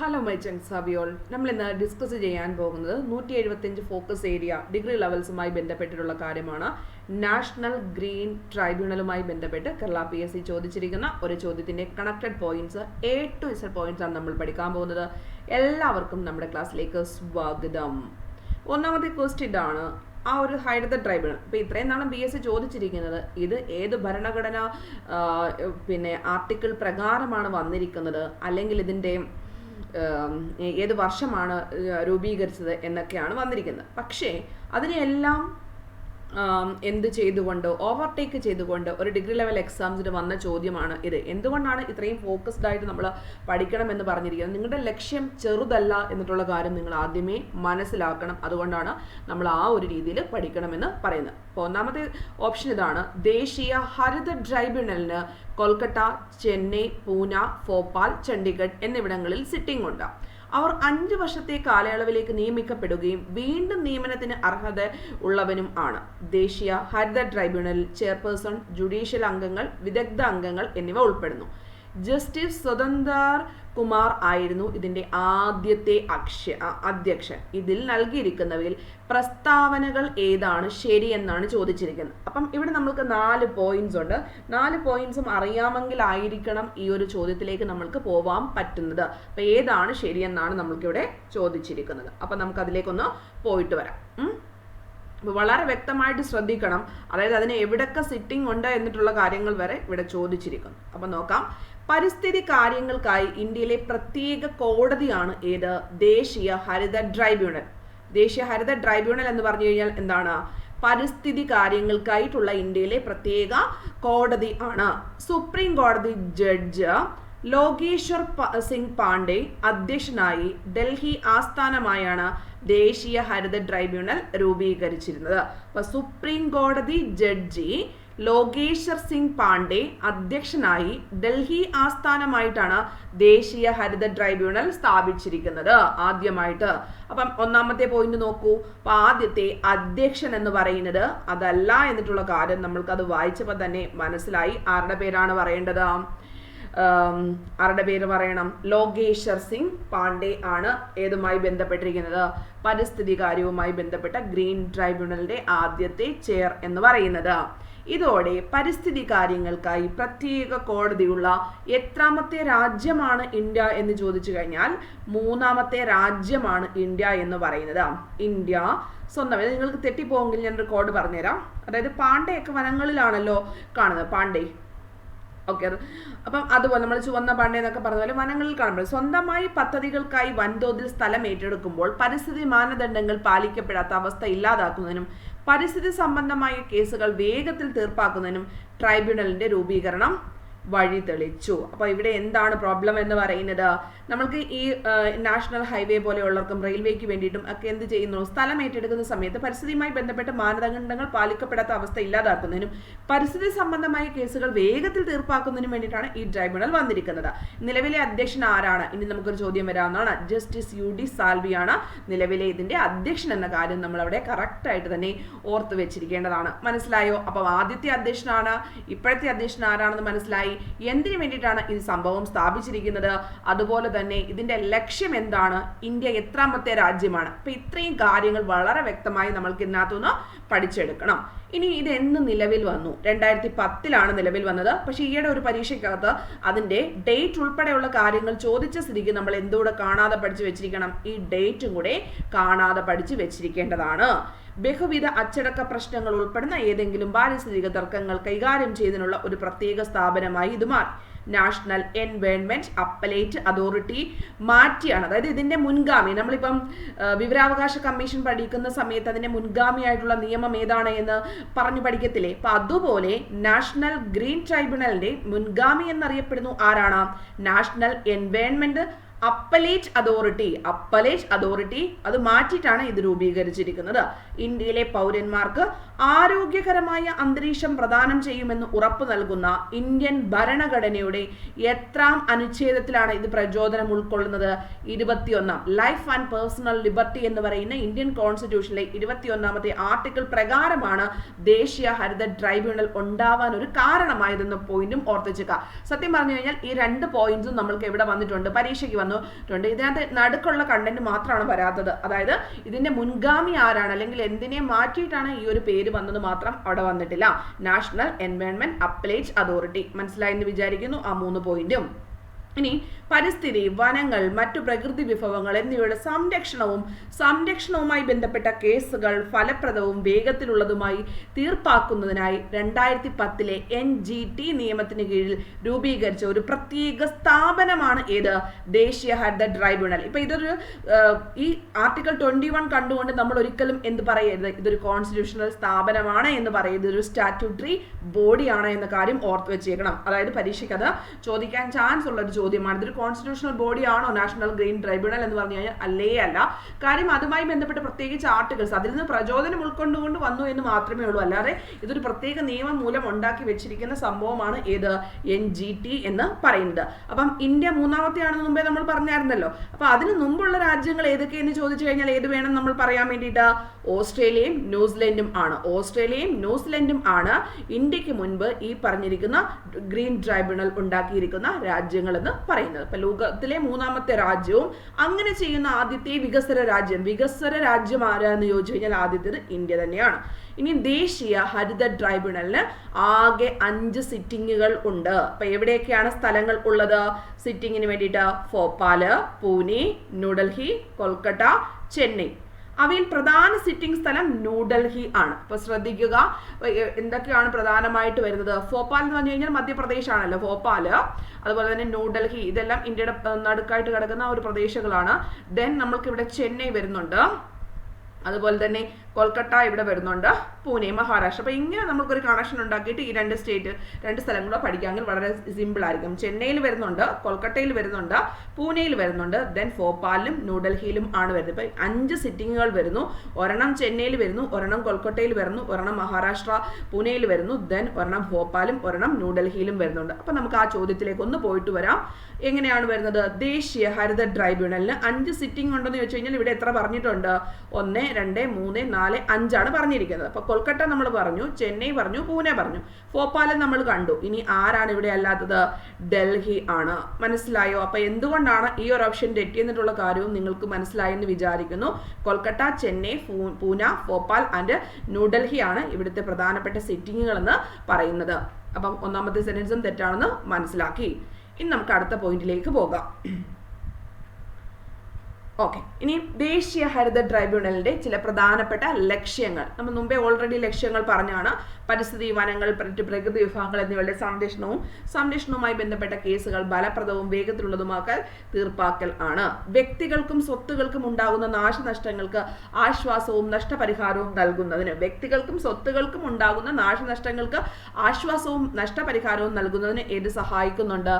Hello my ചങ്സ് സാബിയോൾ നമ്മൾ ഇന്ന് discuss ചെയ്യാൻ പോകുന്നത് നൂറ്റി എഴുപത്തിയഞ്ച് ഫോക്കസ് ഏരിയ ഡിഗ്രി ലെവൽസുമായി ബന്ധപ്പെട്ടിട്ടുള്ള കാര്യമാണ്. നാഷണൽ ഗ്രീൻ ട്രൈബ്യൂണലുമായി ബന്ധപ്പെട്ട് കേരള പി എസ് സി ചോദിച്ചിരിക്കുന്ന ഒരു ചോദ്യത്തിന്റെ connected points A to Z points ആണ് നമ്മൾ പഠിക്കാൻ പോകുന്നത്. എല്ലാവർക്കും നമ്മുടെ ക്ലാസ്സിലേക്ക് സ്വാഗതം. ഒന്നാമത്തെ ക്വസ്റ്റ്യൻ ആണ് ആ ഒരു ഹൈഡ്രത ട്രൈബ്യൂണൽ ഇപ്പം ഇത്രയും നാളും ബി എസ് സി ചോദിച്ചിരിക്കുന്നത് ഇത് ഏത് ഭരണഘടന പിന്നെ ആർട്ടിക്കിൾ പ്രകാരമാണ് വന്നിരിക്കുന്നത്? അല്ലെങ്കിൽ ഇതിന്റെ ഉം, ഏത് വർഷമാണ് രൂപീകരിച്ചത് എന്നൊക്കെയാണ് വന്നിരിക്കുന്നത്. പക്ഷേ അതിനെയെല്ലാം എന്ത് ചെയ്തുകൊണ്ട് ഓവർടേക്ക് ചെയ്തുകൊണ്ട് ഒരു ഡിഗ്രി ലെവൽ എക്സാംസിന് വന്ന ചോദ്യമാണ് ഇത്. എന്തുകൊണ്ടാണ് ഇത്രയും ഫോക്കസ്ഡ് ആയിട്ട് നമ്മൾ പഠിക്കണമെന്ന് പറഞ്ഞിരിക്കുന്നത്? നിങ്ങളുടെ ലക്ഷ്യം ചെറുതല്ല എന്നിട്ടുള്ള കാര്യം നിങ്ങൾ ആദ്യമേ മനസ്സിലാക്കണം. അതുകൊണ്ടാണ് നമ്മൾ ആ ഒരു രീതിയിൽ പഠിക്കണമെന്ന് പറയുന്നത്. അപ്പോൾ ഒന്നാമത്തെ ഓപ്ഷൻ ഇതാണ് ദേശീയ ഹരിത ട്രൈബ്യൂണലിന് കൊൽക്കത്ത ചെന്നൈ പൂന ഭോപ്പാൽ ചണ്ഡീഗഡ് എന്നിവിടങ്ങളിൽ സിറ്റിംഗ് ഉണ്ട്. അവർ അഞ്ച് വർഷത്തെ കാലയളവിലേക്ക് നിയമിക്കപ്പെടുകയും വീണ്ടും നിയമനത്തിന് അർഹത ഉള്ളവനും ആണ്. ദേശീയ ഹരിത ട്രൈബ്യൂണൽ ചെയർപേഴ്സൺ ജുഡീഷ്യൽ അംഗങ്ങൾ വിദഗ്ധ അംഗങ്ങൾ എന്നിവ ഉൾപ്പെടുന്നു. ജസ്റ്റിസ് സ്വതന്ത്ര കുമാർ ആയിരുന്നു ഇതിന്റെ ആദ്യത്തെ അക്ഷ അധ്യക്ഷൻ. ഇതിൽ നൽകിയിരിക്കുന്നവയിൽ പ്രസ്താവനകൾ ഏതാണ് ശരിയെന്നാണ് ചോദിച്ചിരിക്കുന്നത്. അപ്പം ഇവിടെ നമ്മൾക്ക് നാല് പോയിന്റ്സ് ഉണ്ട്. നാല് പോയിന്റ്സും അറിയാമെങ്കിൽ ആയിരിക്കണം ഈ ഒരു ചോദ്യത്തിലേക്ക് നമ്മൾക്ക് പോവാൻ പറ്റുന്നത്. അപ്പം ഏതാണ് ശരിയെന്നാണ് നമ്മൾക്കിവിടെ ചോദിച്ചിരിക്കുന്നത്. അപ്പം നമുക്ക് അതിലേക്കൊന്ന് പോയിട്ട് വരാം. അപ്പോൾ വളരെ വ്യക്തമായിട്ട് ശ്രദ്ധിക്കണം. അതായത് അതിന് എവിടൊക്കെ സിറ്റിംഗ് ഉണ്ട് എന്നിട്ടുള്ള കാര്യങ്ങൾ വരെ ഇവിടെ ചോദിച്ചിരിക്കുന്നു. അപ്പം നോക്കാം. പരിസ്ഥിതി കാര്യങ്ങൾക്കായി ഇന്ത്യയിലെ പ്രത്യേക കോടതിയാണ് ഏത്? ദേശീയ ഹരിത ട്രൈബ്യൂണൽ. ദേശീയ ഹരിത ട്രൈബ്യൂണൽ എന്ന് പറഞ്ഞു കഴിഞ്ഞാൽ എന്താണ്? പരിസ്ഥിതി കാര്യങ്ങൾക്കായിട്ടുള്ള ഇന്ത്യയിലെ പ്രത്യേക കോടതി ആണ്. സുപ്രീം കോടതി ജഡ്ജ് ലോകേശ്വർ സിംഗ് പാണ്ഡെ അധ്യക്ഷനായി ഡൽഹി ആസ്ഥാനമായാണ് ദേശീയ ഹരിത ട്രൈബ്യൂണൽ രൂപീകരിച്ചിരുന്നത്. അപ്പൊ സുപ്രീം കോടതി ജഡ്ജി ലോകേശ്വർ സിംഗ് പാണ്ഡെ അധ്യക്ഷനായി ഡൽഹി ആസ്ഥാനമായിട്ടാണ് ദേശീയ ഹരിത ട്രൈബ്യൂണൽ സ്ഥാപിച്ചിരിക്കുന്നത് ആദ്യമായിട്ട്. അപ്പം ഒന്നാമത്തെ പോയിന്റ് നോക്കൂ. അപ്പൊ ആദ്യത്തെ അധ്യക്ഷൻ എന്ന് പറയുന്നത് അതല്ല എന്നിട്ടുള്ള കാര്യം നമ്മൾക്ക് അത് വായിച്ചപ്പോൾ തന്നെ മനസ്സിലായി. ആരുടെ പേരാണ് പറയേണ്ടത്? ആരുടെ പേര് പറയണം? ലോകേശ്വർ സിംഗ് പാണ്ഡെ ആണ് ഏതുമായി ബന്ധപ്പെട്ടിരിക്കുന്നത്? പരിസ്ഥിതി കാര്യവുമായി ബന്ധപ്പെട്ട ഗ്രീൻ ട്രൈബ്യൂണലിന്റെ ആദ്യത്തെ ചെയർ എന്ന് പറയുന്നത്. ഇതോടെ പരിസ്ഥിതി കാര്യങ്ങൾക്കായി പ്രത്യേക കോടതിയുള്ള എത്രാമത്തെ രാജ്യമാണ് ഇന്ത്യ എന്ന് ചോദിച്ചു കഴിഞ്ഞാൽ മൂന്നാമത്തെ രാജ്യമാണ് ഇന്ത്യ എന്ന് പറയുന്നത്. ഇന്ത്യ സ്വന്തം ഇത് നിങ്ങൾക്ക് തെറ്റിപ്പോമെങ്കിൽ ഞാൻ കോഡ് പറഞ്ഞുതരാം. അതായത് പാണ്ഡെയൊക്കെ വനങ്ങളിലാണല്ലോ കാണുന്നത്. പാണ്ഡെ. ഓക്കെ. അപ്പം അതുപോലെ നമ്മൾ ചുവന്ന പാണ്ഡെ എന്നൊക്കെ പറഞ്ഞ പോലെ വനങ്ങളിൽ കാണുമ്പോൾ സ്വന്തമായി പദ്ധതികൾക്കായി വൻതോതിൽ സ്ഥലം ഏറ്റെടുക്കുമ്പോൾ പരിസ്ഥിതി മാനദണ്ഡങ്ങൾ പാലിക്കപ്പെടാത്ത അവസ്ഥ ഇല്ലാതാക്കുന്നതിനും പരിസ്ഥിതി സംബന്ധമായ കേസുകൾ വേഗത്തിൽ തീർപ്പാക്കുന്നതിനും ട്രൈബ്യൂണലിന്റെ രൂപീകരണം വഴി തെളിച്ചു. അപ്പോൾ ഇവിടെ എന്താണ് പ്രോബ്ലം എന്ന് പറയുന്നത്? നമ്മൾക്ക് ഈ നാഷണൽ ഹൈവേ പോലെയുള്ളവർക്കും റെയിൽവേക്ക് വേണ്ടിയിട്ടും ഒക്കെ എന്ത് ചെയ്യുന്നു? സ്ഥലം ഏറ്റെടുക്കുന്ന സമയത്ത് പരിസ്ഥിതിയുമായി ബന്ധപ്പെട്ട മാനദണ്ഡങ്ങൾ പാലിക്കപ്പെടാത്ത അവസ്ഥ ഇല്ലാതാക്കുന്നതിനും പരിസ്ഥിതി സംബന്ധമായ കേസുകൾ വേഗത്തിൽ തീർപ്പാക്കുന്നതിനും വേണ്ടിയിട്ടാണ് ഈ ട്രൈബ്യൂണൽ വന്നിരിക്കുന്നത്. നിലവിലെ അധ്യക്ഷൻ ആരാണ്? ഇനി നമുക്കൊരു ചോദ്യം വരാവുന്നതാണ്. ജസ്റ്റിസ് യു ഡി സാൽവിയാണ് നിലവിലെ ഇതിന്റെ അധ്യക്ഷൻ എന്ന കാര്യം നമ്മൾ അവിടെ കറക്റ്റ് ആയിട്ട് തന്നെ ഓർത്ത് വെച്ചിരിക്കേണ്ടതാണ്. മനസ്സിലായോ? അപ്പോൾ ആദ്യത്തെ അധ്യക്ഷനാണ് ഇപ്പോഴത്തെ അധ്യക്ഷൻ ആരാണെന്ന് മനസ്സിലായി? എന്തിനു വേണ്ടിയിട്ടാണ് ഈ സംഭവം സ്ഥാപിച്ചിരിക്കുന്നത്? അതുപോലെ തന്നെ ഇതിന്റെ ലക്ഷ്യം എന്താണ്? ഇന്ത്യ എത്രാമത്തെ രാജ്യമാണ്? അപ്പം ഇത്രയും കാര്യങ്ങൾ വളരെ വ്യക്തമായി നമ്മൾക്ക് ഇതിനകത്തുനിന്ന് പഠിച്ചെടുക്കണം. ഇനി ഇത് എന്ന് നിലവിൽ വന്നു? രണ്ടായിരത്തി പത്തിലാണ് നിലവിൽ വന്നത്. പക്ഷേ ഈയിടെ ഒരു പരീക്ഷയ്ക്കകത്ത് അതിന്റെ ഡേറ്റ് ഉൾപ്പെടെയുള്ള കാര്യങ്ങൾ ചോദിച്ച സ്ഥിതിക്ക് നമ്മൾ എന്തുകൂടെ കാണാതെ പഠിച്ചു വെച്ചിരിക്കണം? ഈ ഡേറ്റും കൂടെ കാണാതെ പഠിച്ചു വെച്ചിരിക്കേണ്ടതാണ്. ബഹുവിധ അച്ചടക്ക പ്രശ്നങ്ങൾ ഉൾപ്പെടുന്ന ഏതെങ്കിലും പാരിസ്ഥിതിക തർക്കങ്ങൾ കൈകാര്യം ചെയ്യുന്നതിനുള്ള ഒരു പ്രത്യേക സ്ഥാപനമായി ഇത് മാറി. നാഷണൽ എൻവയോൺമെന്റ് അപ്പലേറ്റ് അതോറിറ്റി മാറ്റിയാണ്. അതായത് ഇതിന്റെ മുൻഗാമി. നമ്മളിപ്പം വിവരാവകാശ കമ്മീഷൻ പഠിക്കുന്ന സമയത്ത് അതിന്റെ മുൻഗാമിയായിട്ടുള്ള നിയമം ഏതാണ് എന്ന് പറഞ്ഞു പഠിക്കത്തില്ലേ? അപ്പൊ അതുപോലെ നാഷണൽ ഗ്രീൻ ട്രൈബ്യൂണലിന്റെ മുൻഗാമി എന്നറിയപ്പെടുന്നു ആരാണ്? National environment appellate authority appellate authority അത് മാറ്റിയിട്ടാണ് ഇത് രൂപീകരിച്ചിരിക്കുന്നത്. ഇന്ത്യയിലെ പൗരന്മാർക്ക് ആരോഗ്യകരമായ അന്തരീക്ഷം പ്രദാനം ചെയ്യുമെന്ന് ഉറപ്പു നൽകുന്ന ഇന്ത്യൻ ഭരണഘടനയുടെ എത്രാം അനുച്ഛേദത്തിലാണ് ഇത് പ്രചോദനം ഉൾക്കൊള്ളുന്നത്. ഇരുപത്തിയൊന്നാം ലൈഫ് ആൻഡ് പേഴ്സണൽ ലിബർട്ടി എന്ന് പറയുന്ന ഇന്ത്യൻ കോൺസ്റ്റിറ്റ്യൂഷനിലെ ഇരുപത്തിയൊന്നാമത്തെ ആർട്ടിക്കിൾ പ്രകാരമാണ് ദേശീയ ഹരിത ട്രൈബ്യൂണൽ ഉണ്ടാവാൻ ഒരു കാരണമായതെന്ന പോയിന്റും ഓർത്തിച്ചേക്കുക സത്യം പറഞ്ഞു കഴിഞ്ഞാൽ ഈ രണ്ട് പോയിന്റ്സും നമ്മൾക്ക് എവിടെ വന്നിട്ടുണ്ട്. പരീക്ഷയ്ക്ക് വന്നിട്ടുണ്ട് ഇതിനകത്ത് നടുക്കുള്ള കണ്ടന്റ് മാത്രമാണ് വരാത്തത്. അതായത് ഇതിന്റെ മുൻഗാമി ആരാണ് അല്ലെങ്കിൽ എന്തിനെ മാറ്റിയിട്ടാണ് ഈ ഒരു പേര് വന്നത് മാത്രം അവിടെ വന്നിട്ടില്ല. നാഷണൽ എൻവയോൺമെന്റ് അപ്പലേറ്റ് അതോറിറ്റി മനസ്സിലായെന്ന് വിചാരിക്കുന്നു ആ മൂന്ന് പോയിന്റും ഇനി പരിസ്ഥിതി വനങ്ങൾ മറ്റു പ്രകൃതി വിഭവങ്ങൾ എന്നിവയുടെ സംരക്ഷണവും സംരക്ഷണവുമായി ബന്ധപ്പെട്ട കേസുകൾ ഫലപ്രദവും വേഗത്തിലുള്ളതുമായി തീർപ്പാക്കുന്നതിനായി രണ്ടായിരത്തി പത്തിലെ എൻ ജി ടി നിയമത്തിന് കീഴിൽ രൂപീകരിച്ച ഒരു പ്രത്യേക സ്ഥാപനമാണ് ഏത് ദേശീയ ഹരിത ട്രൈബ്യൂണൽ. ഇപ്പൊ ഇതൊരു ഈ ആർട്ടിക്കിൾ ട്വന്റി വൺ കണ്ടുകൊണ്ട് നമ്മൾ ഒരിക്കലും എന്ത് പറയരുത്. ഇതൊരു കോൺസ്റ്റിറ്റ്യൂഷണൽ സ്ഥാപനമാണ് എന്ന് പറയുന്നത് ഒരു സ്റ്റാറ്റ്യൂട്ടറി ബോഡിയാണ് എന്ന കാര്യം ഓർത്ത് വെച്ചേക്കണം. അതായത് പരീക്ഷയ്ക്ക് അത് ചോദിക്കാൻ ചാൻസ് ഉള്ള ഒരു ചോദ്യമാണ് ഇതൊരു കോൺസ്റ്റിറ്റ്യൂഷണൽ ബോഡി ആണോ? നാഷണൽ ഗ്രീൻ ട്രൈബ്യൂണൽ എന്ന് പറഞ്ഞു കഴിഞ്ഞാൽ അല്ലേ അല്ല. കാര്യം അതുമായി ബന്ധപ്പെട്ട് പ്രത്യേകിച്ച് ആർട്ടിക്കിൾസ് അതിൽ നിന്ന് പ്രചോദനം ഉൾക്കൊണ്ടുകൊണ്ട് വന്നു എന്ന് മാത്രമേ ഉള്ളൂ. അല്ലാതെ ഇതൊരു പ്രത്യേക നിയമം മൂലം ഉണ്ടാക്കി വെച്ചിരിക്കുന്ന സംഭവമാണ് ഏത്? എൻ ജി ടി എന്ന് പറയുന്നത്. അപ്പം ഇന്ത്യ മൂന്നാമത്തെയാണെന്ന് മുമ്പേ നമ്മൾ പറഞ്ഞായിരുന്നല്ലോ. അപ്പൊ അതിന് മുമ്പുള്ള രാജ്യങ്ങൾ ഏതൊക്കെയെന്ന് ചോദിച്ചു കഴിഞ്ഞാൽ ഏത് വേണം നമ്മൾ പറയാൻ വേണ്ടിയിട്ട്? ഓസ്ട്രേലിയയും ന്യൂസിലൻഡും ആണ്. ഓസ്ട്രേലിയയും ന്യൂസിലൻഡും ആണ് ഇന്ത്യയ്ക്ക് മുൻപ് ഈ പറഞ്ഞിരിക്കുന്ന ഗ്രീൻ ട്രൈബ്യൂണൽ ഉണ്ടാക്കിയിരിക്കുന്ന രാജ്യങ്ങൾ പറയുന്നത്. ഇപ്പൊ ലോകത്തിലെ മൂന്നാമത്തെ രാജ്യവും അങ്ങനെ ചെയ്യുന്ന ആദ്യത്തെ വികസന രാജ്യം. വികസന രാജ്യം ആരാന്ന് ചോദിച്ചു കഴിഞ്ഞാൽ ആദ്യത്തേത് ഇന്ത്യ തന്നെയാണ്. ഇനി ദേശീയ ഹരിത ട്രൈബ്യൂണലിന് ആകെ അഞ്ച് സിറ്റിങ്ങുകൾ ഉണ്ട്. അപ്പൊ എവിടെയൊക്കെയാണ് സ്ഥലങ്ങൾ ഉള്ളത്? സിറ്റിങ്ങിന് വേണ്ടിയിട്ട് ഭോപ്പാൽ പൂനെ ന്യൂഡൽഹി കൊൽക്കട്ട ചെന്നൈ. അവയിൽ പ്രധാന സിറ്റിംഗ് സ്ഥലം ന്യൂഡൽഹി ആണ്. അപ്പൊ ശ്രദ്ധിക്കുക എന്തൊക്കെയാണ് പ്രധാനമായിട്ട് വരുന്നത്? ഭോപ്പാൽ എന്ന് പറഞ്ഞു കഴിഞ്ഞാൽ മധ്യപ്രദേശ് ആണല്ലോ ഭോപ്പാൽ അതുപോലെ തന്നെ ന്യൂഡൽഹി ഇതെല്ലാം ഇന്ത്യയുടെ നടുക്കായിട്ട് കിടക്കുന്ന ഒരു പ്രദേശങ്ങളാണ്. ദെൻ നമ്മൾക്ക് ഇവിടെ ചെന്നൈ വരുന്നുണ്ട്. അതുപോലെ തന്നെ കൊൽക്കത്ത ഇവിടെ വരുന്നുണ്ട് പൂനെ മഹാരാഷ്ട്ര. അപ്പോൾ ഇങ്ങനെ നമുക്കൊരു കണക്ഷൻ ഉണ്ടാക്കിയിട്ട് ഈ രണ്ട് സ്റ്റേറ്റ് രണ്ട് സ്ഥലം കൂടെ പഠിക്കാമെങ്കിൽ വളരെ സിമ്പിൾ ആയിരിക്കും. ചെന്നൈയിൽ വരുന്നുണ്ട് കൊൽക്കട്ടയിൽ വരുന്നുണ്ട് പൂനെയിൽ വരുന്നുണ്ട് ദെൻ ഭോപ്പാലിലും ന്യൂഡൽഹിയിലും ആണ് വരുന്നത്. ഇപ്പം അഞ്ച് സിറ്റിങ്ങുകൾ വരുന്നു. ഒരെണ്ണം ചെന്നൈയിൽ വരുന്നു ഒരെണ്ണം കൊൽക്കട്ടയിൽ വരുന്നു ഒരെണ്ണം മഹാരാഷ്ട്ര പൂനെയിൽ വരുന്നു ദെൻ ഒരെണ്ണം ഭോപ്പാലും ഒരെണ്ണം ന്യൂഡൽഹിയിലും വരുന്നുണ്ട്. അപ്പം നമുക്ക് ആ ചോദ്യത്തിലേക്ക് ഒന്ന് പോയിട്ട് വരാം. എങ്ങനെയാണ് വരുന്നത്? ദേശീയ ഹരിത ട്രൈബ്യൂണലിന് അഞ്ച് സിറ്റിംഗ് ഉണ്ടെന്ന് ചോദിച്ചു കഴിഞ്ഞാൽ ഇവിടെ എത്ര പറഞ്ഞിട്ടുണ്ട്? ഒന്ന് രണ്ട് മൂന്ന് നാല് അഞ്ചാണ് പറഞ്ഞിരിക്കുന്നത്. അപ്പോൾ കൊൽക്കട്ട നമ്മൾ പറഞ്ഞു ചെന്നൈ പറഞ്ഞു പൂനെ പറഞ്ഞു. ഭോപ്പാലും നമ്മൾ കണ്ടു. ഇനി ആരാണ് ഇവിടെ അല്ലാത്തത്? ഡൽഹി ആണ്. മനസ്സിലായോ? അപ്പോൾ എന്തുകൊണ്ടാണ് ഈ ഒരു ഓപ്ഷൻ തെറ്റിയെന്നിട്ടുള്ള കാര്യവും നിങ്ങൾക്ക് മനസ്സിലായെന്ന് വിചാരിക്കുന്നു. കൊൽക്കട്ട ചെന്നൈ പൂന ഭോപ്പാൽ ആൻഡ് ന്യൂഡൽഹി ആണ് ഇവിടുത്തെ പ്രധാനപ്പെട്ട സിറ്റിങ്ങുകൾ എന്ന് പറയുന്നത്. അപ്പം ഒന്നാമത്തെ സെന്റൻസും തെറ്റാണെന്ന് മനസ്സിലാക്കി. ഇനി നമുക്ക് അടുത്ത പോയിന്റിലേക്ക് പോകാം. ഓക്കെ ഇനി ദേശീയ ഹരിത ട്രൈബ്യൂണലിന്റെ ചില പ്രധാനപ്പെട്ട ലക്ഷ്യങ്ങൾ. നമ്മൾ മുമ്പേ ഓൾറെഡി ലക്ഷ്യങ്ങൾ പറഞ്ഞാണ്. പരിസ്ഥിതി വനങ്ങൾ പ്രകൃതി വിഭാഗങ്ങൾ എന്നിവയുടെ സംരക്ഷണവും സംരക്ഷണവുമായി ബന്ധപ്പെട്ട കേസുകൾ ഫലപ്രദവും വേഗത്തിലുള്ളതുമാക്കൽ തീർപ്പാക്കൽ ആണ്. വ്യക്തികൾക്കും സ്വത്തുകൾക്കും ഉണ്ടാകുന്ന നാശനഷ്ടങ്ങൾക്ക് ആശ്വാസവും നഷ്ടപരിഹാരവും നൽകുന്നതിന് വ്യക്തികൾക്കും സ്വത്തുകൾക്കും ഉണ്ടാകുന്ന നാശനഷ്ടങ്ങൾക്ക് ആശ്വാസവും നഷ്ടപരിഹാരവും നൽകുന്നതിന് ഇത് സഹായിക്കുന്നുണ്ട്.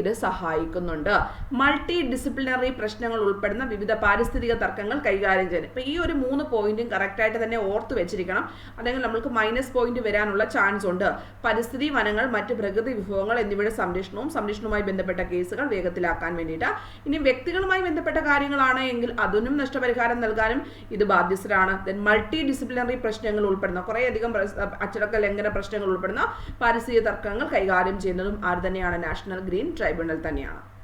ഇത് സഹായിക്കുന്നുണ്ട്. മൾട്ടി ഡിസിപ്ലിനറി പ്രശ്നങ്ങൾ ഉൾപ്പെടുന്ന വിവിധ പാരിസ്ഥിതിക തർക്കങ്ങൾ കൈകാര്യം ചെയ്യുന്നത്. അപ്പോൾ ഈ ഒരു മൂന്ന് പോയിന്റും കറക്റ്റായിട്ട് തന്നെ ഓർത്ത് വെച്ചിരിക്കണം. അല്ലെങ്കിൽ നമുക്ക് മൈനസ് പോയിന്റ് വരാനുള്ള ചാൻസ് ഉണ്ട്. പരിസ്ഥിതി വനങ്ങൾ മറ്റ് പ്രകൃതി വിഭവങ്ങൾ എന്നിവയുടെ സംരക്ഷണവും സംരക്ഷണവുമായി ബന്ധപ്പെട്ട കേസുകൾ വേഗത്തിലാക്കാൻ വേണ്ടിയിട്ട്. ഇനി വ്യക്തികളുമായി ബന്ധപ്പെട്ട കാര്യങ്ങളാണ് എങ്കിൽ അതിനും നഷ്ടപരിഹാരം നൽകാനും ഇത് ബാധ്യസ്ഥരാണ്. ദെൻ മൾട്ടി ഡിസിപ്ലിനറി പ്രശ്നങ്ങൾ ഉൾപ്പെടുന്ന കുറേയധികം അച്ചടക്ക ലംഘന പ്രശ്നങ്ങൾ ഉൾപ്പെടുന്ന പാരിസ്ഥിതിക തർക്കങ്ങൾ കൈകാര്യം ചെയ്യുന്നതും ആര് തന്നെയാണ്? നാഷണൽ ഗ്രീൻ ട്രൈബ്യൂണൽ തന്നെയാണ്.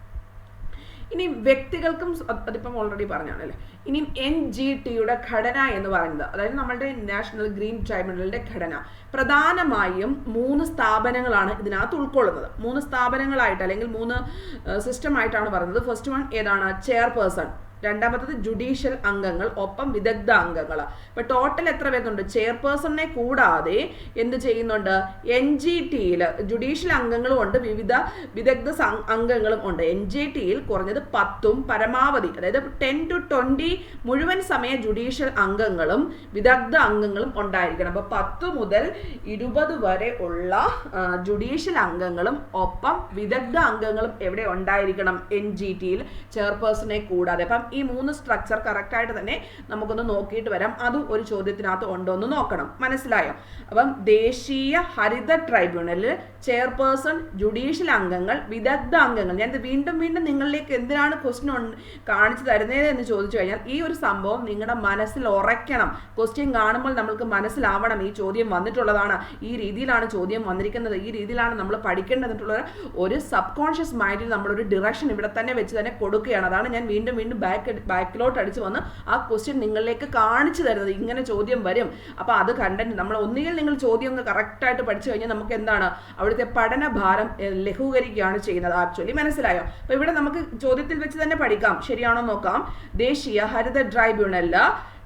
ഇനി വ്യക്തികൾക്കും അതിപ്പം ഓൾറെഡി പറഞ്ഞാണല്ലേ ഇനി എൻ ജി ടിയുടെ ഘടന എന്ന് പറയുന്നത് അതായത് നമ്മളുടെ നാഷണൽ ഗ്രീൻ ട്രൈബ്യൂണലിന്റെ ഘടന പ്രധാനമായും മൂന്ന് സ്ഥാപനങ്ങളാണ് ഇതിനകത്ത് ഉൾക്കൊള്ളുന്നത്. മൂന്ന് സ്ഥാപനങ്ങളായിട്ട് അല്ലെങ്കിൽ മൂന്ന് സിസ്റ്റമായിട്ടാണ് പറയുന്നത്. ഫസ്റ്റ് വൺ ഏതാണ്? ചെയർപേഴ്സൺ രണ്ടാമത്തത് ജുഡീഷ്യൽ അംഗങ്ങൾ ഒപ്പം വിദഗ്ധ അംഗങ്ങൾ. ഇപ്പൊ ടോട്ടൽ എത്ര വരുന്നുണ്ട് ചെയർപേഴ്സണിനെ കൂടാതെ എന്ത് ചെയ്യുന്നുണ്ട്? എൻ ജി ടിയിൽ ജുഡീഷ്യൽ അംഗങ്ങളും ഉണ്ട് വിവിധ വിദഗ്ധ അംഗങ്ങളും ഉണ്ട്. എൻ ജി ടിയിൽ കുറഞ്ഞത് പത്തും പരമാവധി അതായത് ടെൻ ടു ട്വന്റി മുഴുവൻ സമയ ജുഡീഷ്യൽ അംഗങ്ങളും വിദഗ്ധ അംഗങ്ങളും ഉണ്ടായിരിക്കണം. അപ്പൊ പത്ത് മുതൽ ഇരുപത് വരെ ഉള്ള ജുഡീഷ്യൽ അംഗങ്ങളും ഒപ്പം വിദഗ്ധ അംഗങ്ങളും എവിടെ ഉണ്ടായിരിക്കണം? എൻ ജി ടിയിൽ ചെയർപേഴ്സണെ കൂടാതെ. അപ്പം ഈ മൂന്ന് സ്ട്രക്ചർ കറക്റ്റായിട്ട് തന്നെ നമുക്കൊന്ന് നോക്കിയിട്ട് വരാം. അതും ഒരു ചോദ്യത്തിനകത്ത് ഉണ്ടോ എന്ന് നോക്കണം. മനസ്സിലായോ? അപ്പം ദേശീയ ഹരിത ട്രൈബ്യൂണലിൽ ചെയർപേഴ്സൺ ജുഡീഷ്യൽ അംഗങ്ങൾ വിദഗ്ധ അംഗങ്ങൾ ഞാനിത് വീണ്ടും വീണ്ടും നിങ്ങളിലേക്ക് എന്തിനാണ് ക്വസ്റ്റ്യൻ കാണിച്ചു തരുന്നത് എന്ന് ചോദിച്ചു കഴിഞ്ഞാൽ ഈ ഒരു സംഭവം നിങ്ങളുടെ മനസ്സിൽ ഉറയ്ക്കണം. ക്വസ്റ്റ്യൻ കാണുമ്പോൾ നമ്മൾക്ക് മനസ്സിലാവണം. ഈ ചോദ്യം വന്നിട്ടുള്ളതാണ്. ഈ രീതിയിലാണ് ചോദ്യം വന്നിരിക്കുന്നത്. ഈ രീതിയിലാണ് നമ്മൾ പഠിക്കേണ്ടതെന്നുള്ള ഒരു സബ് കോൺഷ്യസ് മൈൻഡിൽ നമ്മളൊരു ഡിറക്ഷൻ ഇവിടെ തന്നെ വെച്ച് തന്നെ കൊടുക്കുകയാണ്. അതാണ് ഞാൻ വീണ്ടും വീണ്ടും ബാക്ക് ബാക്കിലോട്ട് അടിച്ച് വന്ന് ആ ക്വസ്റ്റ്യൻ നിങ്ങളിലേക്ക് കാണിച്ചു തരുന്നത് ഇങ്ങനെ ചോദ്യം വരും. അപ്പോൾ അത് കണ്ടന്റ് നമ്മൾ ഒന്നുകിൽ നിങ്ങൾ ചോദ്യം ഒന്ന് കറക്റ്റായിട്ട് പഠിച്ചു കഴിഞ്ഞാൽ നമുക്ക് എന്താണ്? അവിടുത്തെ പഠന ഭാരം ലഘൂകരിക്കുകയാണ് ചെയ്യുന്നത്. ആക്ച്വലി മനസ്സിലായോ? അപ്പോൾ ഇവിടെ നമുക്ക് ചോദ്യത്തിൽ വെച്ച് തന്നെ പഠിക്കാം. ശരിയാണോ നോക്കാം. ദേശീയ ഹരിത ട്രൈബ്യൂണലിൽ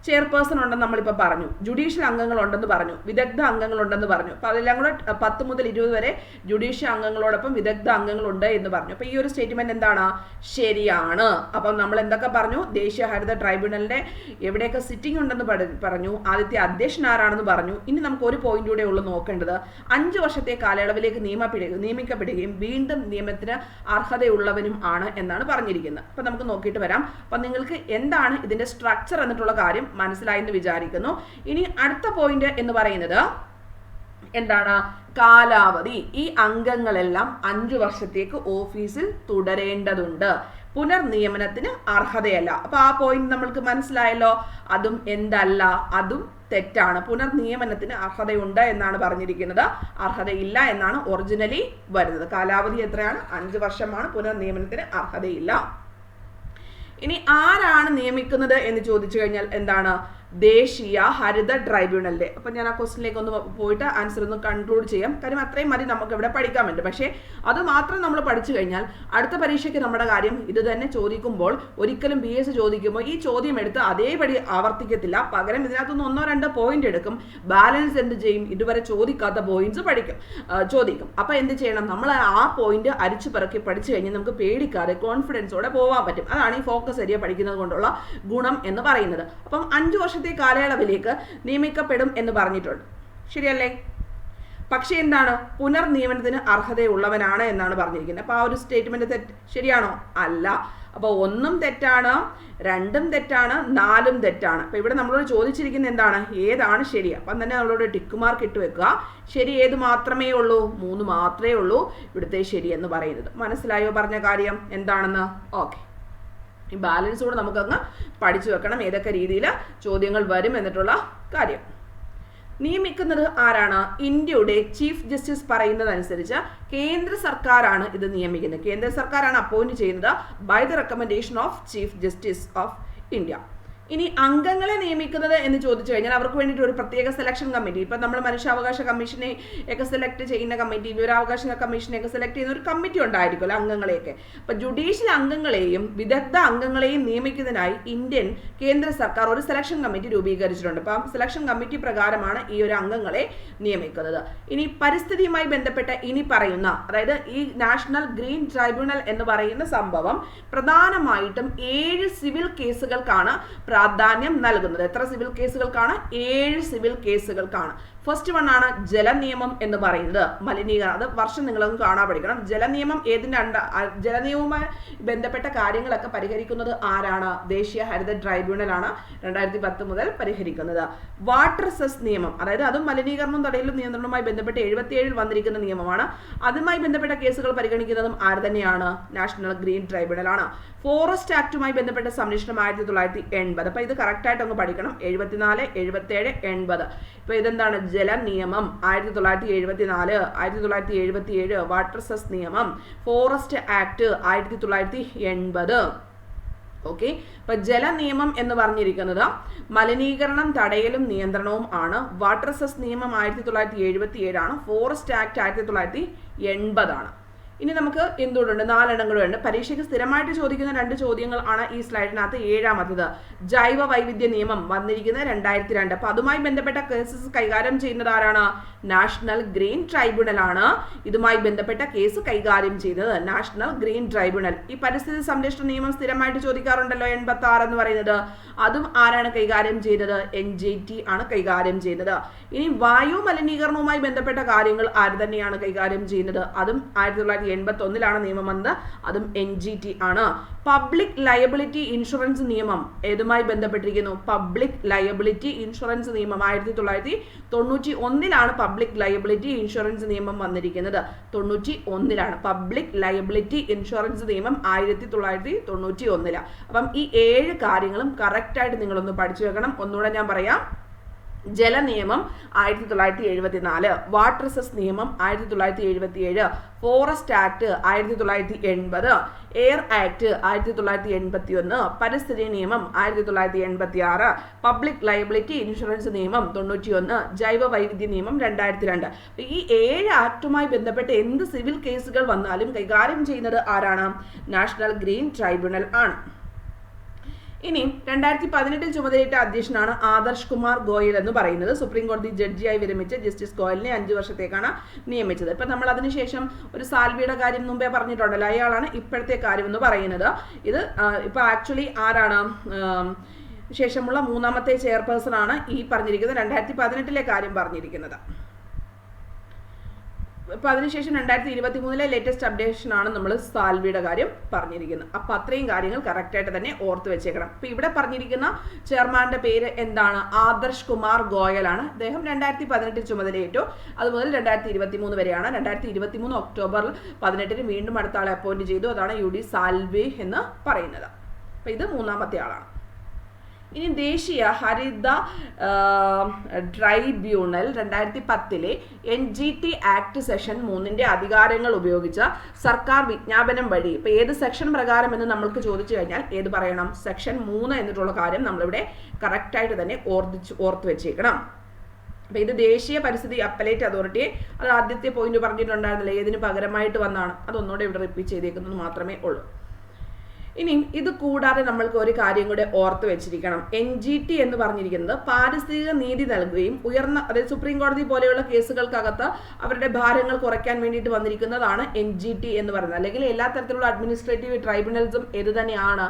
ചെയർപേഴ്സൺ ഉണ്ടെന്ന് നമ്മളിപ്പോൾ പറഞ്ഞു. ജുഡീഷ്യൽ അംഗങ്ങൾ ഉണ്ടെന്ന് പറഞ്ഞു. വിദഗ്ധ അംഗങ്ങൾ ഉണ്ടെന്ന് പറഞ്ഞു. അപ്പോൾ അതെല്ലാം കൂടെ പത്ത് മുതൽ ഇരുപത് വരെ ജുഡീഷ്യൽ അംഗങ്ങളോടൊപ്പം വിദഗ്ധ അംഗങ്ങളുണ്ട് എന്ന് പറഞ്ഞു. അപ്പോൾ ഈ ഒരു സ്റ്റേറ്റ്മെന്റ് എന്താണ്? ശരിയാണ്. അപ്പം നമ്മൾ എന്തൊക്കെ പറഞ്ഞു? ദേശീയ ഹരിത ട്രൈബ്യൂണലിന്റെ എവിടെയൊക്കെ സിറ്റിംഗ് ഉണ്ടെന്ന് പറഞ്ഞു. ആദ്യത്തെ അധ്യക്ഷൻ ആരാണെന്ന് പറഞ്ഞു. ഇനി നമുക്ക് ഒരു പോയിന്റ് കൂടെ ഉള്ളൂ നോക്കേണ്ടത്. അഞ്ച് വർഷത്തെ കാലയളവിലേക്ക് നിയമപ്പെടുക നിയമിക്കപ്പെടുകയും വീണ്ടും നിയമത്തിന് അർഹതയുള്ളവനും ആണ് എന്നാണ് പറഞ്ഞിരിക്കുന്നത്. അപ്പം നമുക്ക് നോക്കിയിട്ട് വരാം. അപ്പം നിങ്ങൾക്ക് എന്താണ് ഇതിന്റെ സ്ട്രക്ചർ എന്നിട്ടുള്ള കാര്യം മനസ്സിലായി എന്ന് വിചാരിക്കുന്നു. ഇനി അടുത്ത പോയിന്റ് എന്ന് പറയുന്നത് എന്താണ്? കാലാവധി. ഈ അംഗങ്ങളെല്ലാം അഞ്ചു വർഷത്തേക്ക് ഓഫീസിൽ തുടരേണ്ടതുണ്ട്. പുനർനിയമനത്തിന് അർഹതയല്ല. അപ്പൊ ആ പോയിന്റ് നമ്മൾക്ക് മനസ്സിലായല്ലോ. അതും എന്തല്ല? അതും തെറ്റാണ്. പുനർനിയമനത്തിന് അർഹതയുണ്ട് എന്നാണ് പറഞ്ഞിരിക്കുന്നത്. അർഹതയില്ല എന്നാണ് ഒറിജിനലി വരുന്നത്. കാലാവധി എത്രയാണ്? അഞ്ച് വർഷമാണ്. പുനർനിയമനത്തിന് അർഹതയില്ല. ഇനി ആരാണ് നിയമിക്കുന്നത് എന്ന് ചോദിച്ചു കഴിഞ്ഞാൽ എന്താണ് ദേശീയ ഹരിത ട്രൈബ്യൂണലിന്റെ അപ്പൊ ഞാൻ ആ ക്വസ്റ്റിനിലേക്ക് ഒന്ന് പോയിട്ട് ആൻസർ ഒന്ന് കൺക്ലൂഡ് ചെയ്യാം. കാര്യം അത്രയും മതി നമുക്ക് ഇവിടെ പഠിക്കാൻ പറ്റും പക്ഷേ അത് മാത്രം നമ്മൾ പഠിച്ചു കഴിഞ്ഞാൽ അടുത്ത പരീക്ഷയ്ക്ക് നമ്മുടെ കാര്യം ഇത് തന്നെ ചോദിക്കുമ്പോൾ ഒരിക്കലും ബി എസ് ചോദിക്കുമ്പോൾ ഈ ചോദ്യം എടുത്ത് അതേപടി ആവർത്തിക്കത്തില്ല. പകരം ഇതിനകത്തുനിന്ന് ഒന്നോ രണ്ടോ പോയിന്റ് എടുക്കും. ബാലൻസ് എന്ത് ചെയ്യും? ഇതുവരെ ചോദിക്കാത്ത പോയിന്റ്സ് പഠിക്കും. ചോദിക്കും. അപ്പൊ എന്ത് ചെയ്യണം? നമ്മൾ ആ പോയിന്റ് അരിച്ചു പിറക്കി പഠിച്ചു കഴിഞ്ഞാൽ നമുക്ക് പേടിക്കാതെ കോൺഫിഡൻസോടെ പോകാൻ പറ്റും. അതാണ് ഈ ഫോക്കസ് ഏരിയ പഠിക്കുന്നത് കൊണ്ടുള്ള ഗുണം എന്ന് പറയുന്നത്. അപ്പം അഞ്ചു വർഷത്തെ കാലയളവിലേക്ക് നിയമിക്കപ്പെടും എന്ന് പറഞ്ഞിട്ടുണ്ട്. ശരിയല്ലേ? പക്ഷേ എന്താണ്? പുനർനിയമനത്തിന് അർഹതയുള്ളവനാണ് എന്നാണ് പറഞ്ഞിരിക്കുന്നത്. അപ്പോൾ ആ ഒരു സ്റ്റേറ്റ്മെന്റ് തെറ്റ് ശരിയാണോ? അല്ല. അപ്പോൾ ഒന്നും തെറ്റാണ് രണ്ടും തെറ്റാണ് നാലും തെറ്റാണ്. അപ്പോൾ ഇവിടെ നമ്മളോട് ചോദിച്ചിരിക്കുന്നത് എന്താണ്? ഏതാണ് ശരി? അപ്പം തന്നെ നമ്മളോട് ടിക്ക് മാർക്ക് ഇട്ട് വെക്കുക. ശരി ഏത് മാത്രമേ ഉള്ളൂ? മൂന്ന് മാത്രമേ ഉള്ളൂ. ഇവിടുത്തെ ശരി എന്ന് പറയുന്നത്. മനസ്സിലായോ പറഞ്ഞ കാര്യം? എന്താണെന്ന്? ഓക്കെ. ഈ ബാലൻസ് കൂടെ നമുക്കങ്ങ് പഠിച്ചു വെക്കണം. ഏതൊക്കെ രീതിയിൽ ചോദ്യങ്ങൾ വരും എന്നിട്ടുള്ള കാര്യം. നിയമിക്കുന്നത് ആരാണ്? ഇന്ത്യയുടെ ചീഫ് ജസ്റ്റിസ് പറയുന്നതനുസരിച്ച് കേന്ദ്ര സർക്കാരാണ് ഇത് നിയമിക്കുന്നത്. കേന്ദ്ര സർക്കാരാണ് അപ്പോയിന്റ് ചെയ്യുന്നത് by the recommendation of chief justice of India ഇനി അംഗങ്ങളെ നിയമിക്കുന്നത് എന്ന് ചോദിച്ചു കഴിഞ്ഞാൽ അവർക്ക് വേണ്ടിയിട്ട് ഒരു പ്രത്യേക സെലക്ഷൻ കമ്മിറ്റി ഇപ്പം നമ്മൾ മനുഷ്യാവകാശ കമ്മീഷനെ ഒക്കെ സെലക്ട് ചെയ്യുന്ന കമ്മിറ്റി വിവരാവകാശ കമ്മീഷനെ ഒക്കെ സെലക്ട് ചെയ്യുന്ന ഒരു കമ്മിറ്റി ഉണ്ടായിരിക്കുമല്ലോ അംഗങ്ങളെയൊക്കെ. അപ്പം ജുഡീഷ്യൽ അംഗങ്ങളെയും വിദഗ്ധ അംഗങ്ങളെയും നിയമിക്കുന്നതിനായി ഇന്ത്യൻ കേന്ദ്ര സർക്കാർ ഒരു സെലക്ഷൻ കമ്മിറ്റി രൂപീകരിച്ചിട്ടുണ്ട്. അപ്പം സെലക്ഷൻ കമ്മിറ്റി പ്രകാരമാണ് ഈ ഒരു അംഗങ്ങളെ നിയമിക്കുന്നത്. ഇനി പരിസ്ഥിതിയുമായി ബന്ധപ്പെട്ട ഇനി പറയുന്ന അതായത് ഈ നാഷണൽ ഗ്രീൻ ട്രൈബ്യൂണൽ എന്ന് പറയുന്ന സംഭവം പ്രധാനമായിട്ടും ഏഴ് സിവിൽ കേസുകൾക്കാണ് പ്രാധാന്യം നൽകുന്നത്. എത്ര സിവിൽ കേസുകൾക്കാണ് ഏഴ് സിവിൽ കേസുകൾക്കാണ് ഫസ്റ്റ് വൺ ആണ് ജലനിയമം എന്ന് പറയുന്നത്. മലിനീകരണം. അത് വർഷം നിങ്ങളൊന്ന് കാണാൻ പഠിക്കണം. ജലനിയമം ഏതിന്റെ അണ്ട ജലനിയമവുമായി ബന്ധപ്പെട്ട കാര്യങ്ങളൊക്കെ പരിഹരിക്കുന്നത് ആരാണ്? ദേശീയ ഹരിത ട്രൈബ്യൂണലാണ് രണ്ടായിരത്തി പത്ത് മുതൽ പരിഹരിക്കുന്നത്. വാട്ടർ സെസ് നിയമം. അതായത് അതും മലിനീകരണം തടയലും നിയന്ത്രണവുമായി ബന്ധപ്പെട്ട് എഴുപത്തിയേഴിൽ വന്നിരിക്കുന്ന നിയമമാണ്. അതുമായി ബന്ധപ്പെട്ട കേസുകൾ പരിഗണിക്കുന്നതും ആര് തന്നെയാണ്? നാഷണൽ ഗ്രീൻ ട്രൈബ്യൂണലാണ് ഫോറസ്റ്റ് ആക്ടുമായി ബന്ധപ്പെട്ട സംരക്ഷണം ആയിരത്തി തൊള്ളായിരത്തി എൺപത്. അപ്പൊ ഇത് കറക്റ്റ് ആയിട്ട് അങ്ങ് പഠിക്കണം. എഴുപത്തിനാല് എഴുപത്തേഴ് എൺപത്. ഇപ്പൊ ഇതെന്താണ്? ജല നിയമം ആയിരത്തി തൊള്ളായിരത്തി എഴുപത്തി നാല് ആയിരത്തി തൊള്ളായിരത്തി എഴുപത്തി ഏഴ് വാട്ടർ സസ് നിയമം ഫോറസ്റ്റ് ആക്ട് ആയിരത്തി തൊള്ളായിരത്തി എൺപത് ഓക്കെ ഇപ്പൊ ജലനിയമം എന്ന് പറഞ്ഞിരിക്കുന്നത് മലിനീകരണം തടയലും നിയന്ത്രണവും ആണ്. വാട്ടർ സസ് നിയമം ആയിരത്തി തൊള്ളായിരത്തി എഴുപത്തി ഏഴാണ് ഫോറസ്റ്റ് ആക്ട് ആയിരത്തി തൊള്ളായിരത്തി എൺപതാണ് ഇനി നമുക്ക് എന്തുകൊണ്ടുണ്ട്? നാലെണ്ണങ്ങളുണ്ട്. പരീക്ഷയ്ക്ക് സ്ഥിരമായിട്ട് ചോദിക്കുന്ന രണ്ട് ചോദ്യങ്ങൾ ആണ് ഈ സ്ലൈഡിനകത്ത് ഏഴാമത്തത്. ജൈവ വൈവിധ്യ നിയമം വന്നിരിക്കുന്നത് രണ്ടായിരത്തി രണ്ട് അപ്പൊ അതുമായി ബന്ധപ്പെട്ട കേസസ് കൈകാര്യം ചെയ്യുന്നത് ആരാണ്? നാഷണൽ ഗ്രീൻ ട്രൈബ്യൂണൽ ആണ്. ഇതുമായി ബന്ധപ്പെട്ട കേസ് കൈകാര്യം ചെയ്യുന്നത് നാഷണൽ ഗ്രീൻ ട്രൈബ്യൂണൽ. ഈ പരിസ്ഥിതി സംരക്ഷണ നിയമം സ്ഥിരമായിട്ട് ചോദിക്കാറുണ്ടല്ലോ എൺപത്തി ആറ് എന്ന് പറയുന്നത്. അതും ആരാണ് കൈകാര്യം ചെയ്തത്? എൻ ജെ ടി ആണ് കൈകാര്യം ചെയ്യുന്നത്. ഇനി വായു മലിനീകരണവുമായി ബന്ധപ്പെട്ട കാര്യങ്ങൾ ആര് തന്നെയാണ് കൈകാര്യം ചെയ്യുന്നത്? അതും ആയിരത്തി തൊള്ളായിരത്തി തൊള്ളായിരത്തി എൺപത്തി ഒന്നിലാണ് നിയമം വന്നത് അതും എൻ ജി ടി ആണ്. പബ്ലിക് ലയബിലിറ്റി ഇൻഷുറൻസ് നിയമം ഏതുമായി ബന്ധപ്പെട്ടിരിക്കുന്നു? പബ്ലിക് ലയബിലിറ്റി ഇൻഷുറൻസ് നിയമം. ആയിരത്തി തൊള്ളായിരത്തി തൊണ്ണൂറ്റി ഒന്നിലാണ് പബ്ലിക് ലയബിലിറ്റി ഇൻഷുറൻസ് നിയമം വന്നിരിക്കുന്നത്. തൊണ്ണൂറ്റി ഒന്നിലാണ് പബ്ലിക് ലയബിലിറ്റി ഇൻഷുറൻസ് നിയമം ആയിരത്തി തൊള്ളായിരത്തി തൊണ്ണൂറ്റി ഒന്നിലാണ് അപ്പം ഈ ഏഴ് കാര്യങ്ങളും കറക്റ്റായിട്ട് നിങ്ങളൊന്ന് പഠിച്ചു വെക്കണം. ഒന്നുകൂടെ ഞാൻ പറയാം. ജലനിയമം ആയിരത്തി തൊള്ളായിരത്തി എഴുപത്തി നാല് വാട്ടർ റിസസ് നിയമം ആയിരത്തി തൊള്ളായിരത്തി എഴുപത്തി ഏഴ് ഫോറസ്റ്റ് ആക്ട് ആയിരത്തി തൊള്ളായിരത്തി എൺപത് എയർ ആക്ട് ആയിരത്തി തൊള്ളായിരത്തി എൺപത്തി ഒന്ന് പരിസ്ഥിതി നിയമം ആയിരത്തി തൊള്ളായിരത്തി എൺപത്തി ആറ് പബ്ലിക് ലയബിലിറ്റി ഇൻഷുറൻസ് നിയമം തൊണ്ണൂറ്റി ഒന്ന് ജൈവ വൈവിധ്യ നിയമം രണ്ടായിരത്തി രണ്ട് ഈ ഏഴ് ആക്ടുമായി ബന്ധപ്പെട്ട് എന്ത് സിവിൽ കേസുകൾ വന്നാലും കൈകാര്യം ചെയ്യുന്നത് ആരാണ്? നാഷണൽ ഗ്രീൻ ട്രൈബ്യൂണൽ ആണ്. ഇനി രണ്ടായിരത്തി പതിനെട്ടിൽ ചുമതലയിട്ട അധ്യക്ഷനാണ് ആദർശ് കുമാർ ഗോയൽ എന്ന് പറയുന്നത്. സുപ്രീം കോടതി ജഡ്ജിയായി വിരമിച്ച ജസ്റ്റിസ് ഗോയലിനെ അഞ്ചു വർഷത്തേക്കാണ് നിയമിച്ചത്. ഇപ്പം നമ്മൾ അതിനുശേഷം ഒരു സാൽവിയുടെ കാര്യം മുമ്പേ പറഞ്ഞിട്ടുണ്ടല്ലോ. അയാളാണ് ഇപ്പോഴത്തെ കാര്യം എന്ന് പറയുന്നത്. ഇത് ഇപ്പൊ ആക്ച്വലി ആരാണ് ശേഷമുള്ള മൂന്നാമത്തെ ചെയർപേഴ്സൺ ആണ് ഈ പറഞ്ഞിരിക്കുന്നത്. രണ്ടായിരത്തി പതിനെട്ടിലെ കാര്യം പറഞ്ഞിരിക്കുന്നത്. അപ്പോൾ അതിനുശേഷം രണ്ടായിരത്തി ഇരുപത്തി മൂന്നിലെ ലേറ്റസ്റ്റ് അപ്ഡേഷൻ ആണ് നമ്മൾ സാൽവിയുടെ കാര്യം പറഞ്ഞിരിക്കുന്നത്. അപ്പോൾ അത്രയും കാര്യങ്ങൾ കറക്റ്റായിട്ട് തന്നെ ഓർത്ത് വെച്ചേക്കണം. അപ്പോൾ ഇവിടെ പറഞ്ഞിരിക്കുന്ന ചെയർമാന്റെ പേര് എന്താണ്? ആദർശ് കുമാർ ഗോയലാണ്. അദ്ദേഹം രണ്ടായിരത്തി പതിനെട്ടിൽ ചുമതലയേറ്റു. അതുമുതൽ രണ്ടായിരത്തി ഇരുപത്തി മൂന്ന് വരെയാണ്. രണ്ടായിരത്തി ഇരുപത്തി മൂന്ന് ഒക്ടോബർ പതിനെട്ടിന് വീണ്ടും അടുത്ത ആളെ അപ്പോയിന്റ് ചെയ്തു. അതാണ് യു ഡി സാൽവി എന്ന് പറയുന്നത്. അപ്പോൾ ഇത് മൂന്നാമത്തെ ആളാണ്. ഇനി ദേശീയ ഹരിത ട്രൈബ്യൂണൽ രണ്ടായിരത്തി പത്തിലെ N G T act section മൂന്നിന്റെ അധികാരങ്ങൾ ഉപയോഗിച്ച സർക്കാർ വിജ്ഞാപനം വഴി ഇപ്പോൾ ഏത് സെക്ഷൻ പ്രകാരം എന്ന് നമ്മൾക്ക് ചോദിച്ചു കഴിഞ്ഞാൽ ഏത് പറയണം? സെക്ഷൻ മൂന്ന് എന്നിട്ടുള്ള കാര്യം നമ്മളിവിടെ കറക്റ്റായിട്ട് തന്നെ ഓർത്തിച്ച് ഓർത്ത് വെച്ചേക്കണം. അപ്പോൾ ഇത് ദേശീയ പരിസ്ഥിതി അപ്പലേറ്റ് അതോറിറ്റി അത് ആദ്യത്തെ പോയിന്റ് പറഞ്ഞിട്ടുണ്ടായിരുന്നില്ല? ഏതിന് പകരമായിട്ട് വന്നാണ്? അതൊന്നുകൂടെ ഇവിടെ റിപ്പീറ്റ് ചെയ്തേക്കുന്നത് മാത്രമേ ഉള്ളൂ. ഇനി ഇത് കൂടാതെ നമ്മൾക്ക് ഒരു കാര്യം കൂടെ ഓർത്ത് വെച്ചിരിക്കണം. എൻ ജി ടി എന്ന് പറഞ്ഞിരിക്കുന്നത് പാരിസ്ഥിതിക നീതി നൽകുകയും ഉയർന്ന അതായത് സുപ്രീം കോടതി പോലെയുള്ള കേസുകൾക്കകത്ത് അവരുടെ ഭാരങ്ങൾ കുറയ്ക്കാൻ വേണ്ടിയിട്ട് വന്നിരിക്കുന്നതാണ് എൻ ജി ടി എന്ന് പറയുന്നത്. അല്ലെങ്കിൽ എല്ലാ തരത്തിലുള്ള അഡ്മിനിസ്ട്രേറ്റീവ് ട്രൈബ്യൂണൽസും ഇത് തന്നെയാണ്.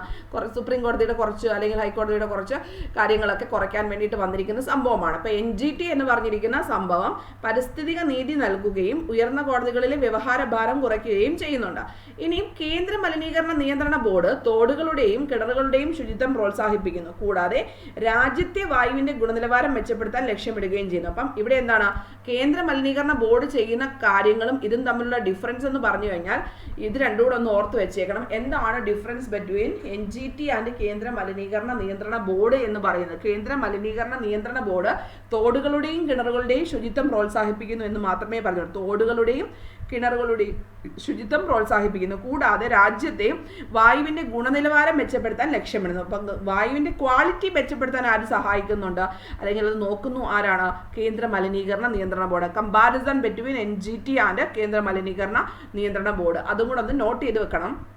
സുപ്രീം കോടതിയുടെ കുറച്ച് അല്ലെങ്കിൽ ഹൈക്കോടതിയുടെ കുറച്ച് കാര്യങ്ങളൊക്കെ കുറയ്ക്കാൻ വേണ്ടിയിട്ട് വന്നിരിക്കുന്ന സംഭവമാണ്. അപ്പോൾ എൻ ജി ടി എന്ന് പറഞ്ഞിരിക്കുന്ന സംഭവം പരിസ്ഥിതിക നീതി നൽകുകയും ഉയർന്ന കോടതികളിലെ വ്യവഹാര ഭാരം കുറയ്ക്കുകയും ചെയ്യുന്നുണ്ട്. ഇനിയും കേന്ദ്ര മലിനീകരണ നിയന്ത്രണ ബോർഡ് തോടുകളുടെയും കിണറുകളുടെയും ശുചിത്വം പ്രോത്സാഹിപ്പിക്കുന്നു. കൂടാതെ രാജ്യത്തെ വായുവിന്റെ ഗുണനിലവാരം മെച്ചപ്പെടുത്താൻ ലക്ഷ്യമിടുകയും ചെയ്യുന്നു. അപ്പം ഇവിടെ എന്താണ്? കേന്ദ്ര മലിനീകരണ ബോർഡ് ചെയ്യുന്ന കാര്യങ്ങളും ഇതും തമ്മിലുള്ള ഡിഫറൻസ് എന്ന് പറഞ്ഞു കഴിഞ്ഞാൽ ഇത് രണ്ടും കൂടെ ഒന്ന് ഓർത്ത് വെച്ചേക്കണം. എന്താണ് difference between N G T and കേന്ദ്ര മലിനീകരണ നിയന്ത്രണ ബോർഡ് എന്ന് പറയുന്നത്? കേന്ദ്ര മലിനീകരണ നിയന്ത്രണ ബോർഡ് തോടുകളുടെയും കിണറുകളുടെയും ശുചിത്വം പ്രോത്സാഹിപ്പിക്കുന്നു എന്ന് മാത്രമേ പറഞ്ഞു തോടുകളുടെയും കിണറുകളുടെയും ശുചിത്വം പ്രോത്സാഹിപ്പിക്കുന്നു. കൂടാതെ രാജ്യത്തെ വായുവിന്റെ ഗുണനിലവാരം മെച്ചപ്പെടുത്താൻ ലക്ഷ്യമിടുന്നു. അപ്പം വായുവിന്റെ ക്വാളിറ്റി മെച്ചപ്പെടുത്താൻ ആര് സഹായിക്കുന്നുണ്ട്? അല്ലെങ്കിൽ അത് നോക്കുന്നു ആരാണ്? കേന്ദ്ര മലിനീകരണ നിയന്ത്രണ board. Comparison between N G T and കേന്ദ്ര മലിനീകരണ നിയന്ത്രണ ബോർഡ്. അതും കൂടെ ഒന്ന് നോട്ട് ചെയ്ത് വെക്കണം.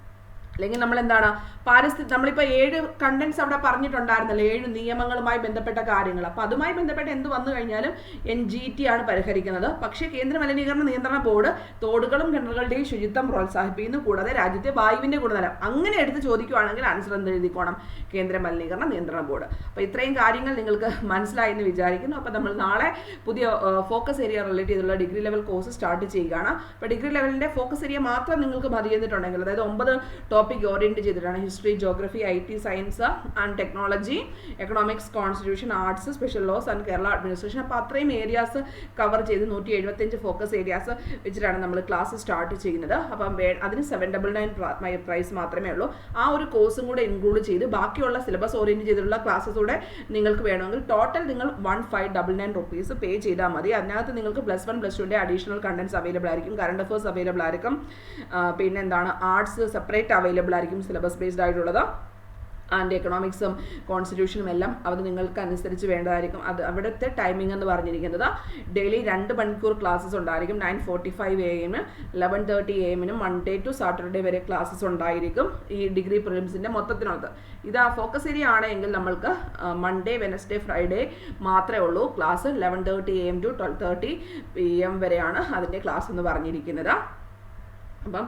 അല്ലെങ്കിൽ നമ്മൾ എന്താണ് പാരിസ്ഥിതി നമ്മളിപ്പോൾ ഏഴ് കണ്ടൻസ് അവിടെ പറഞ്ഞിട്ടുണ്ടായിരുന്നല്ലോ ഏഴ് നിയമങ്ങളുമായി ബന്ധപ്പെട്ട കാര്യങ്ങൾ. അപ്പോൾ അതുമായി ബന്ധപ്പെട്ട് എന്ത് വന്നു കഴിഞ്ഞാലും എൻ ജി ടി ആണ് പരിഹരിക്കുന്നത്. പക്ഷേ കേന്ദ്ര മലിനീകരണ നിയന്ത്രണ ബോർഡ് തോടുകളും കിണറുകളുടെയും ശുചിത്വം പ്രോത്സാഹിപ്പിക്കുന്നു. കൂടാതെ രാജ്യത്തെ വായുവിന്റെ ഗുണനിലം. അങ്ങനെ എടുത്ത് ചോദിക്കുവാണെങ്കിൽ ആൻസർ എന്ത് എഴുതിക്കോണം? കേന്ദ്ര മലിനീകരണ നിയന്ത്രണ ബോർഡ്. അപ്പോൾ ഇത്രയും കാര്യങ്ങൾ നിങ്ങൾക്ക് മനസ്സിലായി എന്ന് വിചാരിക്കുന്നു. അപ്പോൾ നമ്മൾ നാളെ പുതിയ ഫോക്കസ് ഏരിയ റിലേറ്റ് ചെയ്തുള്ള ഡിഗ്രി ലെവൽ കോഴ്സ് സ്റ്റാർട്ട് ചെയ്യുകയാണ്. അപ്പോൾ ഡിഗ്രി ലെവലിന്റെ ഫോക്കസ് ഏരിയ മാത്രം നിങ്ങൾക്ക് മതി ചെയ്തിട്ടുണ്ടെങ്കിൽ അതായത് ഒമ്പത് ടോപ്പിക് ഓറിയന്റ് ചെയ്തിട്ടാണ്. History geography I T science and technology economics constitution arts special laws and Kerala administration അപ്പോൾ അത്രയും ഏരിയാസ് കവർ ചെയ്ത് നൂറ്റി എഴുപത്തഞ്ച് ഫോക്കസ് ഏരിയാസ് വെച്ചിട്ടാണ് നമ്മൾ ക്ലാസ് സ്റ്റാർട്ട് ചെയ്യുന്നത്. അപ്പം അതിന് സെവൻ ഡബിൾ നയൻ പ്രൈസ് മാത്രമേ ഉള്ളൂ. ആ ഒരു കോഴ്സും കൂടെ ഇൻക്ലൂഡ് ചെയ്ത് ബാക്കിയുള്ള സിലബസ് ഓറിയന്റ് ചെയ്തിട്ടുള്ള ക്ലാസ്സസ് കൂടെ നിങ്ങൾക്ക് വേണമെങ്കിൽ ടോട്ടൽ നിങ്ങൾ one five double nine rupees pay ചെയ്താൽ മതി. അതിനകത്ത് നിങ്ങൾക്ക് പ്ലസ് വൺ പ്ലസ് ടുവിന്റെ അഡീഷണൽ കണ്ടൻസ് അവൈലബിൾ ആയിരിക്കും. കറണ്ട് അഫേഴ്സ് അവൈലബിൾ ആയിരിക്കും. പിന്നെ എന്താണ്? ആർട്സ് സെപ്പറേറ്റ് അവൈലബിൾ ആയിരിക്കും സിലബസ് ബേസ്ഡ് ആയിട്ടുള്ളത്. ആൻഡ് എക്കണോമിക്സും കോൺസ്റ്റിറ്റ്യൂഷനും എല്ലാം അത് നിങ്ങൾക്ക് അനുസരിച്ച് വേണ്ടതായിരിക്കും. അത് അവിടുത്തെ ടൈമിംഗ് എന്ന് പറഞ്ഞിരിക്കുന്നത് ഡെയിലി രണ്ട് മണിക്കൂർ ക്ലാസ്സസ് ഉണ്ടായിരിക്കും. നയൻ ഫോർട്ടി ഫൈവ് എ എമ്മിന് ലെവൻ തേർട്ടി എ എമ്മിനും മൺഡേ ടു സാറ്റർഡേ വരെ ക്ലാസ്സസ് ഉണ്ടായിരിക്കും ഈ ഡിഗ്രി പ്രിലിംസിന്റെ മൊത്തത്തിനകത്ത്. ഇത് ആ ഫോക്കസ് ഏരിയ ആണെങ്കിൽ നമ്മൾക്ക് മൺഡേ വെനസ്ഡേ ഫ്രൈഡേ മാത്രമേ ഉള്ളൂ class eleven thirty A M to twelve thirty P M വരെയാണ് അതിന്റെ ക്ലാസ് എന്ന് പറഞ്ഞിരിക്കുന്നത്. അപ്പം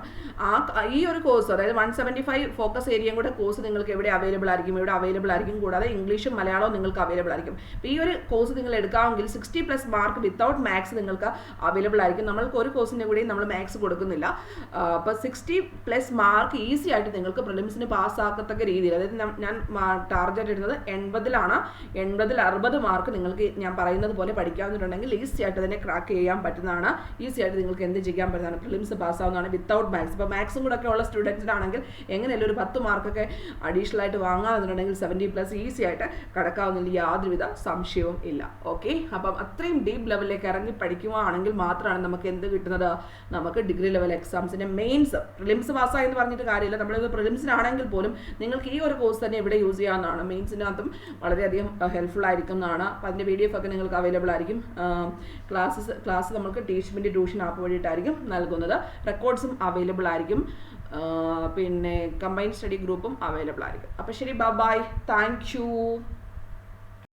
ആ ഈ ഒരു കോഴ്സ് അതായത് വൺ സെവന്റി ഫൈവ് ഫോക്കസ് ഏരിയയും കൂടെ കോഴ്സ് നിങ്ങൾക്ക് എവിടെ അവൈലബിൾ ആയിരിക്കും ഇവിടെ അവൈലബിൾ ആയിരിക്കും കൂടാതെ ഇംഗ്ലീഷും മലയാളവും നിങ്ങൾക്ക് അവൈലബിൾ ആയിരിക്കും. അപ്പോൾ ഈ ഒരു കോഴ്സ് നിങ്ങൾ എടുക്കാമെങ്കിൽ sixty plus mark without maths നിങ്ങൾക്ക് അവൈലബിൾ ആയിരിക്കും. നമ്മൾക്ക് ഒരു കോഴ്സിന്റെ കൂടെയും നമ്മൾ മാത്സ് കൊടുക്കുന്നില്ല. അപ്പോൾ സിക്സ്റ്റി പ്ലസ് മാർക്ക് ഈസി ആയിട്ട് നിങ്ങൾക്ക് പ്രിലിംസിന് പാസ്സാക്കത്തക്ക രീതിയിൽ അതായത് ഞാൻ ടാർഗറ്റ് ഇടുന്നത് എൺപതിലാണ്. എൺപതിൽ അറുപത് മാർക്ക് നിങ്ങൾക്ക് ഞാൻ പറയുന്നത് പോലെ പഠിക്കാമെന്നുണ്ടെങ്കിൽ ഈസി ആയിട്ട് തന്നെ ക്രാക്ക് ചെയ്യാൻ പറ്റുന്നതാണ്. ഈസി ആയിട്ട് നിങ്ങൾക്ക് എന്ത് ചെയ്യാൻ പറ്റുന്നതാണ്? പ്രിലിംസ് പാസ്സാവുന്നതാണ് വിത്തൗട്ട് മാത്സ് ഇപ്പോൾ മാത്സും കൂടെ ഒക്കെ ഉള്ള സ്റ്റുഡൻസിനാണെങ്കിൽ എങ്ങനെയല്ല ഒരു പത്ത് മാർക്കൊക്കെ അഡീഷണൽ ആയിട്ട് വാങ്ങാമെന്നുണ്ടെങ്കിൽ സെവന്റി പ്ലസ് ഈസി ആയിട്ട് കടക്കാവുന്നതിൽ യാതൊരുവിധ സംശയവും ഇല്ല. ഓക്കെ അപ്പം അത്രയും ഡീപ്പ് ലെവലിലേക്ക് ഇറങ്ങി പഠിക്കുകയാണെങ്കിൽ മാത്രമാണ് നമുക്ക് എന്ത് കിട്ടുന്നത്? നമുക്ക് ഡിഗ്രി ലെവൽ എക്സാംസിന്റെ മെയിൻസ് പ്രിലിംസ് പാസ്സായി എന്ന് പറഞ്ഞിട്ട് കാര്യമില്ല. നമ്മളിത് പ്രിലിംസിനാണെങ്കിൽ പോലും നിങ്ങൾക്ക് ഈ ഒരു കോഴ്സ് തന്നെ ഇവിടെ യൂസ് ചെയ്യാവുന്നതാണ്. മെയിൻസിനകത്തും വളരെയധികം ഹെൽപ്ഫുൾ ആയിരിക്കും എന്നാണ് അപ്പം അതിന്റെ പി ഡി എഫ് ഒക്കെ നിങ്ങൾക്ക് അവൈലബിൾ ആയിരിക്കും. ക്ലാസ്സസ് ക്ലാസ് നമുക്ക് ടീച്ച്മെന്റ് ട്യൂഷൻ ആപ്പ് വഴിയിട്ടായിരിക്കും നൽകുന്നത്. റെക്കോർഡ്സും അവൈലബിൾ ആയിരിക്കും. പിന്നെ കമ്പൈൻഡ് സ്റ്റഡി ഗ്രൂപ്പും അവൈലബിൾ ആയിരിക്കും. അപ്പോൾ ശരി ബൈ താങ്ക് യു